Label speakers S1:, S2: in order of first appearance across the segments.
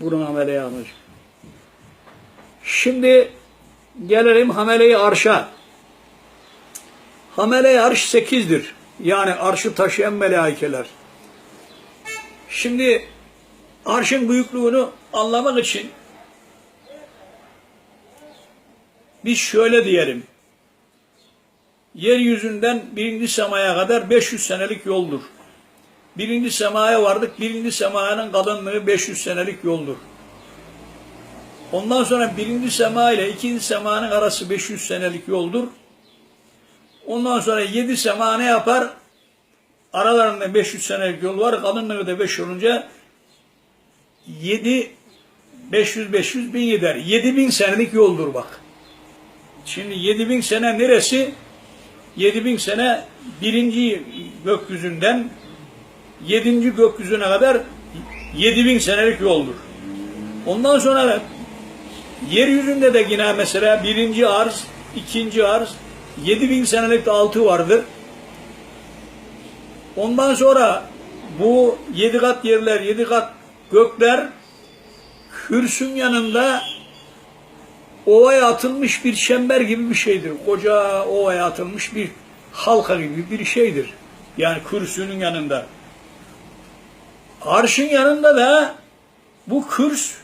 S1: Bunun hameleyi almış. Şimdi gelelim hameleyi arşa. Hamele-i arş sekizdir. Yani arşı taşıyan melaikeler. Şimdi arşın büyüklüğünü anlamak için biz şöyle diyelim. Yeryüzünden birinci semaya kadar 500 senelik yoldur. Birinci semaya vardık. Birinci semanın kalınlığı 500 senelik yoldur. Ondan sonra birinci sema ile ikinci semanın arası 500 senelik yoldur. Ondan sonra yedi sema ne yapar? Aralarında 500 senelik yol var. Kalınlığı da 5 olunca 7 500 500 bin gider. 7000 senelik yoldur bak. Şimdi 7000 sene neresi? 7000 sene birinci gökyüzünden yedinci gökyüzüne kadar 7000 senelik yoldur. Ondan sonra yeryüzünde de yine mesela birinci arz, ikinci arz 7000 senelik de altı vardır. Ondan sonra bu yedi kat yerler, yedi kat gökler kürsün yanında ovaya atılmış bir çember gibi bir şeydir. Koca ovaya atılmış bir halka gibi bir şeydir. Yani kürsünün yanında. Arşın yanında da bu kürs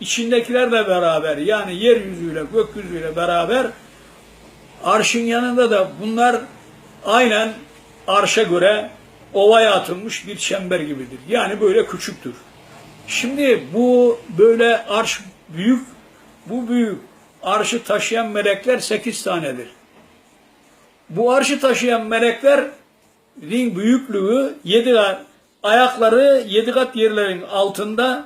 S1: içindekilerle beraber yani yeryüzüyle gökyüzüyle beraber arşın yanında da bunlar aynen arşa göre ovaya atılmış bir çember gibidir. Yani böyle küçüktür. Şimdi bu böyle arş büyük, bu büyük arşı taşıyan melekler sekiz tanedir. Bu arşı taşıyan meleklerin büyüklüğü yedi ayakları yedi kat yerlerin altında,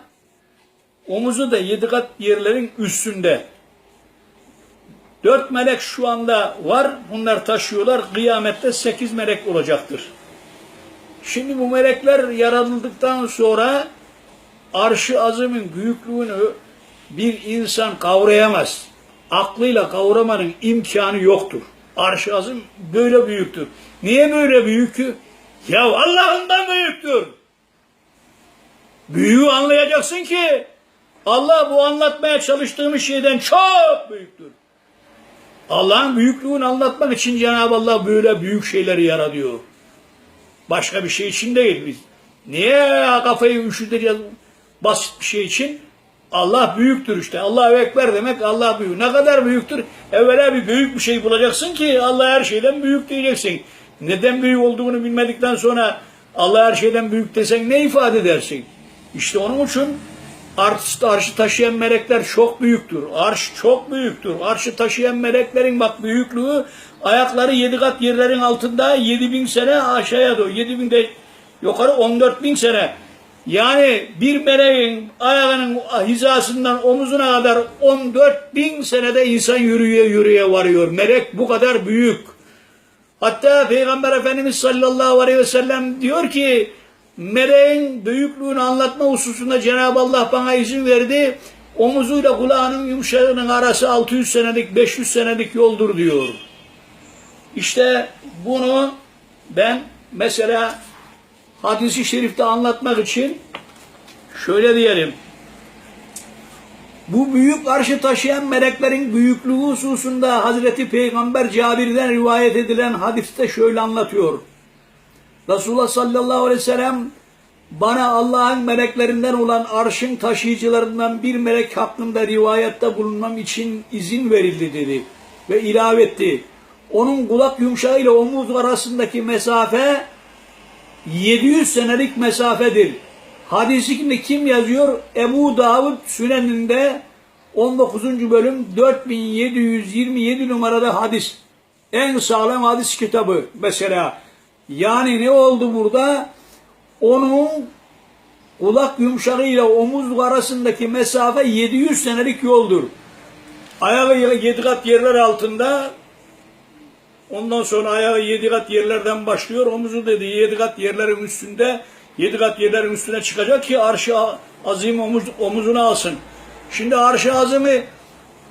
S1: omuzu da yedi kat yerlerin üstünde. Dört melek şu anda var, bunlar taşıyorlar. Kıyamette sekiz melek olacaktır. Şimdi bu melekler yaratıldıktan sonra arşı azımın büyüklüğünü bir insan kavrayamaz. Aklıyla kavramanın imkanı yoktur. Arş-ı azim böyle büyüktür. Niye böyle büyük ki? Ya Allah'ından büyüktür. Büyüğü anlayacaksın ki Allah bu anlatmaya çalıştığımız şeyden çok büyüktür. Allah'ın büyüklüğünü anlatmak için Cenab-ı Allah böyle büyük şeyleri yaratıyor. Başka bir şey için değil biz. Niye kafayı üşüteceğiz basit bir şey için? Allah büyüktür işte. Allahu Ekber demek Allah büyük. Ne kadar büyüktür? Evvela bir büyük bir şey bulacaksın ki Allah her şeyden büyük diyeceksin. Neden büyük olduğunu bilmedikten sonra Allah her şeyden büyük desen ne ifade edersin? İşte onun için arş, arşı taşıyan melekler çok büyüktür. Arş çok büyüktür. Arşı taşıyan meleklerin bak büyüklüğü ayakları yedi kat yerlerin altında yedi bin sene aşağıya doğru. Yedi bin de yukarı on dört bin sene. Yani bir meleğin ayağının hizasından omuzuna kadar 14 bin senede insan yürüye yürüye varıyor. Melek bu kadar büyük. Hatta Peygamber Efendimiz sallallahu aleyhi ve sellem diyor ki meleğin büyüklüğünü anlatma hususunda Cenab-ı Allah bana izin verdi. Omuzuyla kulağının yumuşağının arası 600 senelik 500 senelik yoldur diyor. İşte bunu ben mesela hadisi şerifte anlatmak için şöyle diyelim. Bu büyük arşı taşıyan meleklerin büyüklüğü hususunda Hazreti Peygamber Cabir'den rivayet edilen hadiste şöyle anlatıyor. Resulullah sallallahu aleyhi ve sellem bana Allah'ın meleklerinden olan arşın taşıyıcılarından bir melek hakkında rivayette bulunmam için izin verildi dedi. Ve ilave etti. Onun kulak yumuşağı ile omuz arasındaki mesafe 700 senelik mesafedir. Hadisi kim yazıyor? Ebu Davud Sünen'inde 19. bölüm 4727 numarada hadis. En sağlam hadis kitabı mesela. Yani ne oldu burada? Onun kulak yumuşağı ile omuz arasındaki mesafe 700 senelik yoldur. Ayağı yedi kat yerler altında Ondan sonra ayağı yedi kat yerlerden başlıyor. Omuzu dedi yedi kat yerlerin üstünde. Yedi kat yerlerin üstüne çıkacak ki arşı azim omuz, omuzuna alsın. Şimdi arşı azimi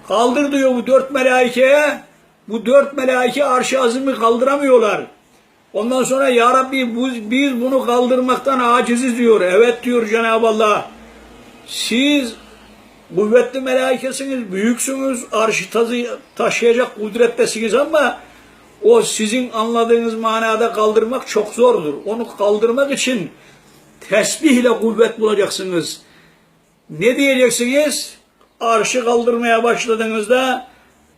S1: kaldır diyor bu dört melaikeye. Bu dört melaike arşı azimi kaldıramıyorlar. Ondan sonra ya Rabbi biz bunu kaldırmaktan aciziz diyor. Evet diyor Cenab-ı Allah. Siz kuvvetli melaikesiniz, büyüksünüz, arşı taşıyacak kudrettesiniz ama o sizin anladığınız manada kaldırmak çok zordur. Onu kaldırmak için tesbihle kuvvet bulacaksınız. Ne diyeceksiniz? Arşı kaldırmaya başladığınızda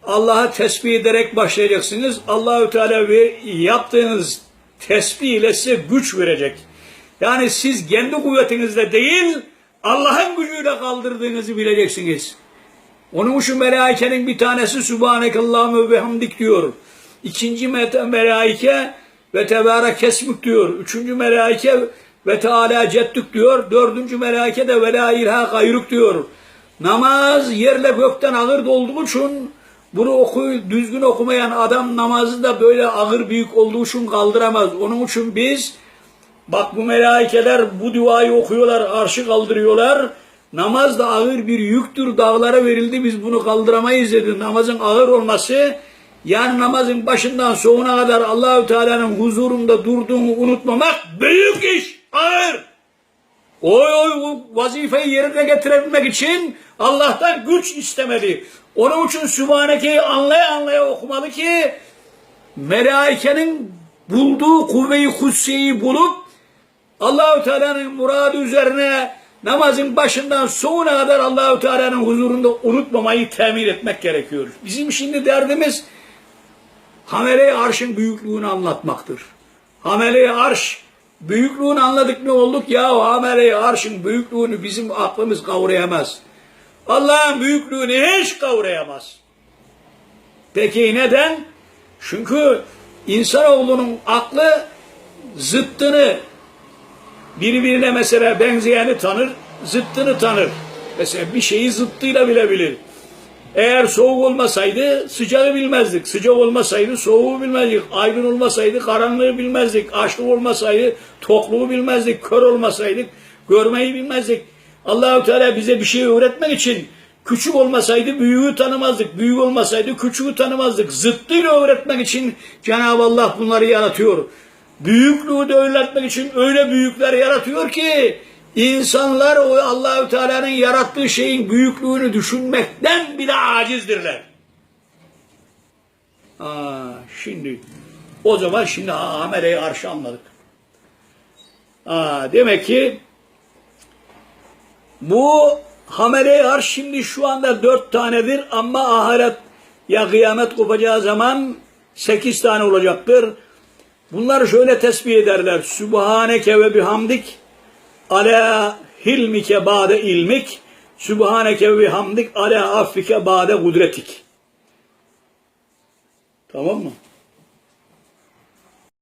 S1: Allah'a tesbih ederek başlayacaksınız. Allahü Teala ve yaptığınız tesbih ile size güç verecek. Yani siz kendi kuvvetinizle değil, Allah'ın gücüyle kaldırdığınızı bileceksiniz. Onun için melaikenin bir tanesi Subhanekallahü ve hamdik diyor. İkinci melaike ve tebarek kesmük diyor. Üçüncü melaike ve teala ceddük diyor. Dördüncü melaike de ve la ilahe diyor. Namaz yerle gökten ağır olduğu için bunu oku, düzgün okumayan adam namazı da böyle ağır büyük olduğu için kaldıramaz. Onun için biz Bak bu melaikeler bu duayı okuyorlar, arşı kaldırıyorlar. Namaz da ağır bir yüktür, dağlara verildi, biz bunu kaldıramayız dedi. Namazın ağır olması, yani namazın başından sonuna kadar Allahü Teala'nın huzurunda durduğunu unutmamak büyük iş, ağır. Oy o vazifeyi yerine getirebilmek için Allah'tan güç istemeli. Onun için Sübhaneke'yi anlaya anlaya okumalı ki melaikenin bulduğu kuvve-i kutsiyeyi bulup Allahu Teala'nın muradı üzerine namazın başından sonuna kadar Allahu Teala'nın huzurunda unutmamayı temin etmek gerekiyor. Bizim şimdi derdimiz hamele arşın büyüklüğünü anlatmaktır. hamele arş büyüklüğünü anladık ne olduk ya hamele arşın büyüklüğünü bizim aklımız kavrayamaz. Allah'ın büyüklüğünü hiç kavrayamaz. Peki neden? Çünkü insanoğlunun aklı zıttını birbirine mesela benzeyeni tanır, zıttını tanır. Mesela bir şeyi zıttıyla bilebilir. Eğer soğuk olmasaydı sıcağı bilmezdik. Sıcak olmasaydı soğuğu bilmezdik. Aydın olmasaydı karanlığı bilmezdik. Açlık olmasaydı tokluğu bilmezdik. Kör olmasaydık görmeyi bilmezdik. Allahu Teala bize bir şey öğretmek için küçük olmasaydı büyüğü tanımazdık. Büyük olmasaydı küçüğü tanımazdık. Zıttıyla öğretmek için Cenab-ı Allah bunları yaratıyor. Büyüklüğü de öğretmek için öyle büyükler yaratıyor ki insanlar o Allahü Teala'nın yarattığı şeyin büyüklüğünü düşünmekten bile acizdirler. Aa, şimdi o zaman şimdi ameleyi arşı anladık. Aa, demek ki bu hamele arş şimdi şu anda dört tanedir ama ahiret ya kıyamet kopacağı zaman sekiz tane olacaktır. Bunları şöyle tesbih ederler. Sübhaneke ve bihamdik ala hilmike bade ilmik Sübhaneke ve bihamdik ala affike bade kudretik. Tamam mı?